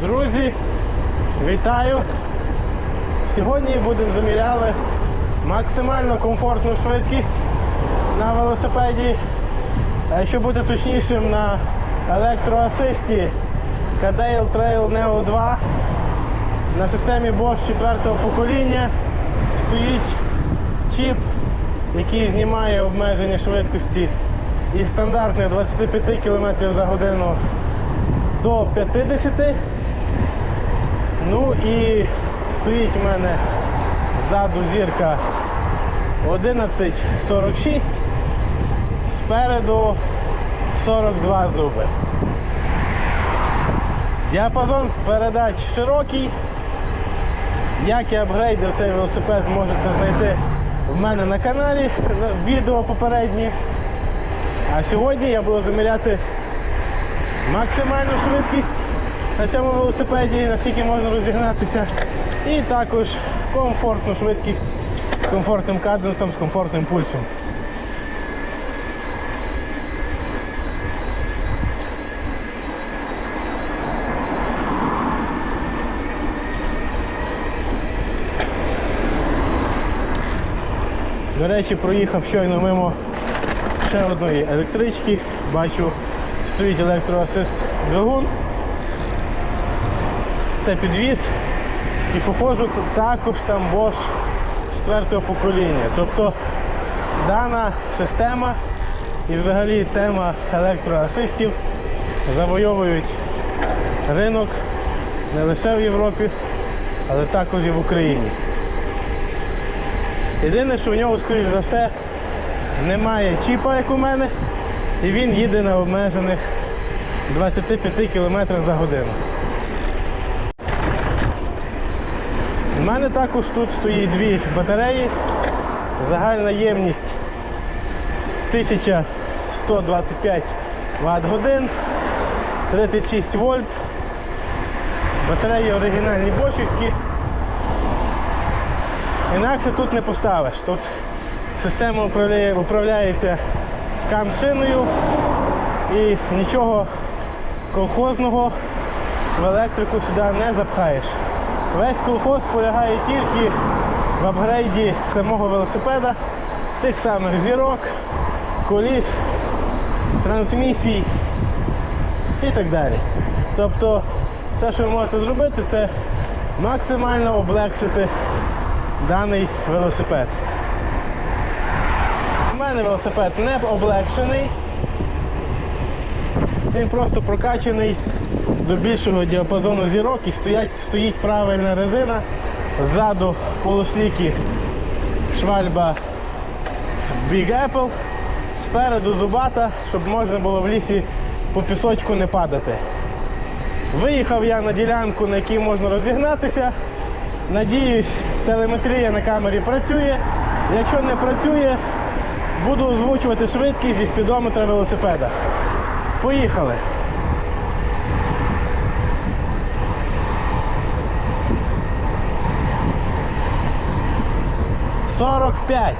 Друзі, вітаю! Сьогодні будемо заміряли максимально комфортну швидкість на велосипеді. А якщо бути точнішим, на електроасисті Cadale Trail Neo 2 на системі Bosch 4 покоління стоїть чіп, який знімає обмеження швидкості із стандартних 25 км за годину до 50 Ну і стоїть у мене ззаду зірка 11.46, спереду 42 зуби. Діапазон передач широкий. Як я апгрейдер цей велосипед можете знайти в мене на каналі, відео попередні. А сьогодні я буду заміряти максимальну швидкість на цьому велосипеді, наскільки можна розігнатися. І також комфортну швидкість з комфортним каденсом, з комфортним пульсом. До речі, проїхав щойно мимо ще одної електрички. Бачу, стоїть електроасист двигун. Це підвіз. І походжу також там Bosch четвертого покоління. Тобто дана система і взагалі тема електроасистів завойовують ринок не лише в Європі, але також і в Україні. Єдине, що у нього, скоріш за все, немає чіпа, як у мене, і він їде на обмежених 25 км за годину. Мене також тут стоїть дві батареї. Загальна ємність 1125 Вт годин, 36 вольт. Батареї оригінальні бочівські. Інакше тут не поставиш. Тут система управляє, управляється каншиною і нічого колхозного в електрику сюди не запхаєш. Весь колхоз полягає тільки в апгрейді самого велосипеда, тих самих зірок, коліс, трансмісій і так далі. Тобто все, що ви можете зробити, це максимально облегшити даний велосипед. У мене велосипед не облегшений. Він просто прокачаний до більшого діапазону зірок і стоять, стоїть правильна резина. Ззаду полусліки швальба Big Apple, спереду зубата, щоб можна було в лісі по пісочку не падати. Виїхав я на ділянку, на якій можна розігнатися. Надіюсь, телеметрія на камері працює. Якщо не працює, буду озвучувати швидкість зі спідометра велосипеда. Поїхали! Сорок п'ять.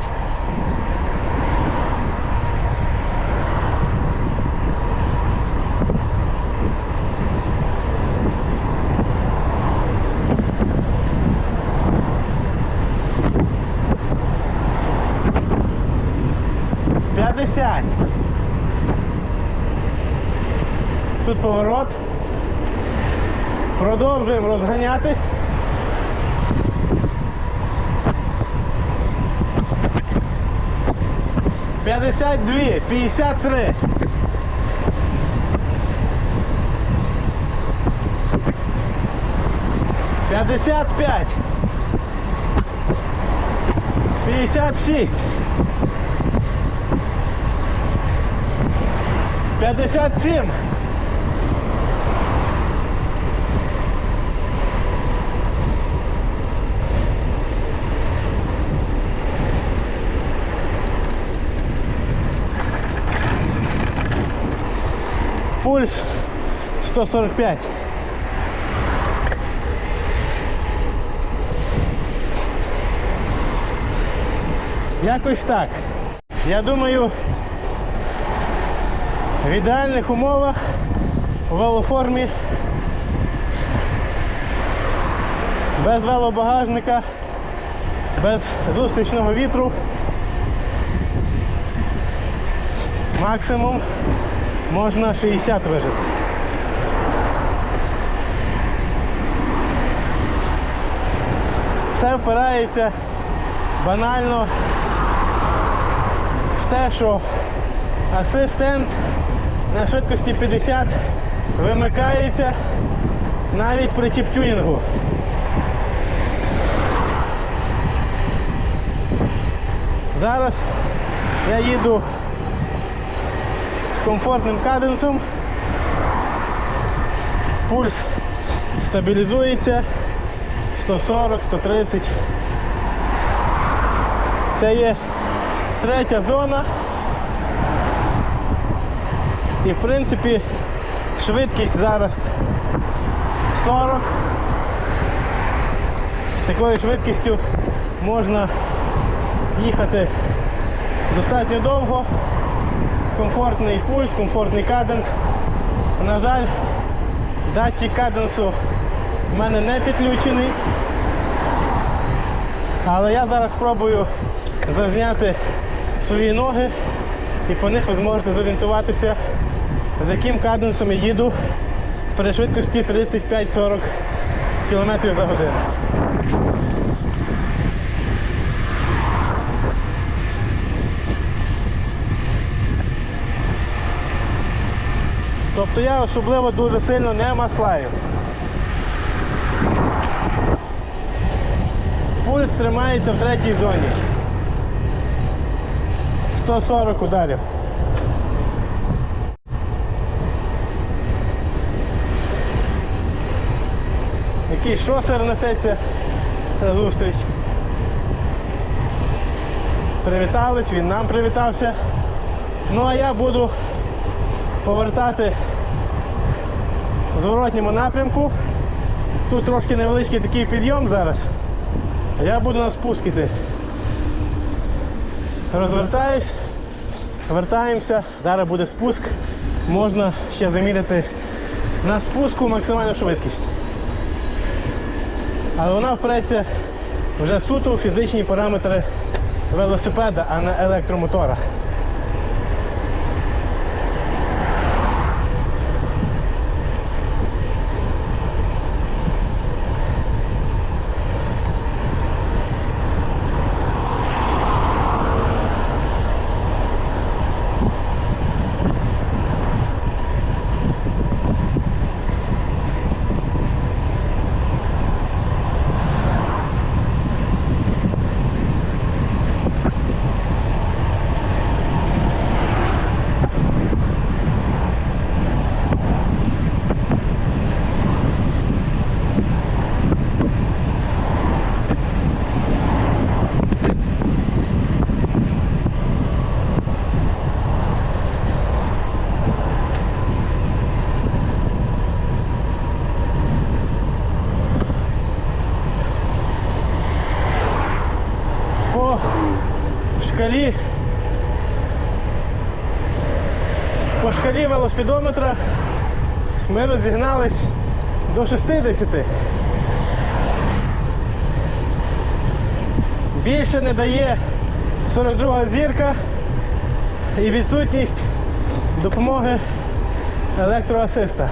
П'ятдесят. Тут поворот. Продовжуємо розганятись. П'ятдесят дві, п'ятдесят три. П'ятдесят п'ять. П'ятдесят шість. П'ятдесят сім. Пульс 145. Якось так. Я думаю, в ідеальних умовах у велоформі без велобагажника, без зустрічного вітру. Максимум можна 60 вижити. Все впирається банально в те, що асистент на швидкості 50 вимикається навіть при чіп-тюнінгу. Зараз я їду комфортним каденсом. Пульс стабілізується 140, 130. Це є третя зона. І в принципі швидкість зараз 40. З такою швидкістю можна їхати достатньо довго. Комфортний пульс, комфортний каденс. На жаль, датчик каденсу в мене не підключений. Але я зараз спробую зазняти свої ноги і по них ви зможете зорієнтуватися, з яким каденсом я їду при швидкості 35-40 км за годину. Тобто я особливо дуже сильно не маслаю. Пульс тримається в третій зоні. 140 ударів. Якийсь шосер несеться на зустріч. Привітались, він нам привітався. Ну а я буду повертати зворотньому напрямку. Тут трошки невеличкий такий підйом зараз. Я буду на спуск іти. Розвертаюсь, вертаємося, зараз буде спуск. Можна ще заміряти на спуску максимальну швидкість. Але вона впреться вже суто у фізичні параметри велосипеда, а не електромотора. по шкалі по шкалі велоспідометра ми розігнались до 60. Більше не дає 42 зірка і відсутність допомоги електроасиста.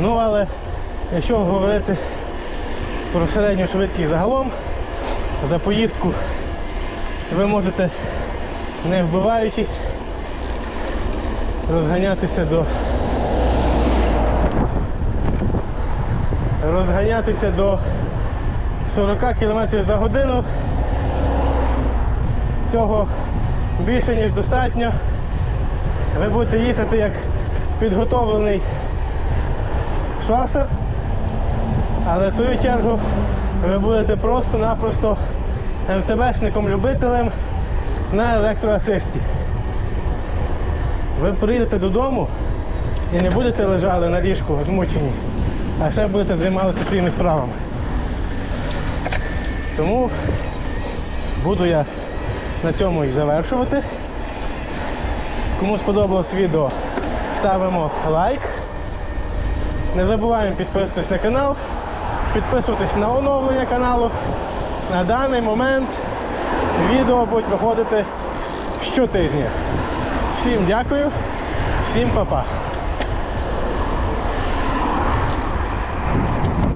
Ну, але якщо говорити про середню швидкість загалом за поїздку ви можете не вбиваючись розганятися до розганятися до 40 км за годину. Цього більше ніж достатньо. Ви будете їхати як підготовлений шосер. Але в свою чергу ви будете просто-напросто МТБшником-любителем на електроасисті. Ви приїдете додому і не будете лежали на ліжку змучені, а ще будете займалися своїми справами. Тому буду я на цьому і завершувати. Кому сподобалось відео, ставимо лайк. Не забуваємо підписуватись на канал, підписуватись на оновлення каналу. На даний момент відео будуть виходити щотижня. Всім дякую, всім па-па.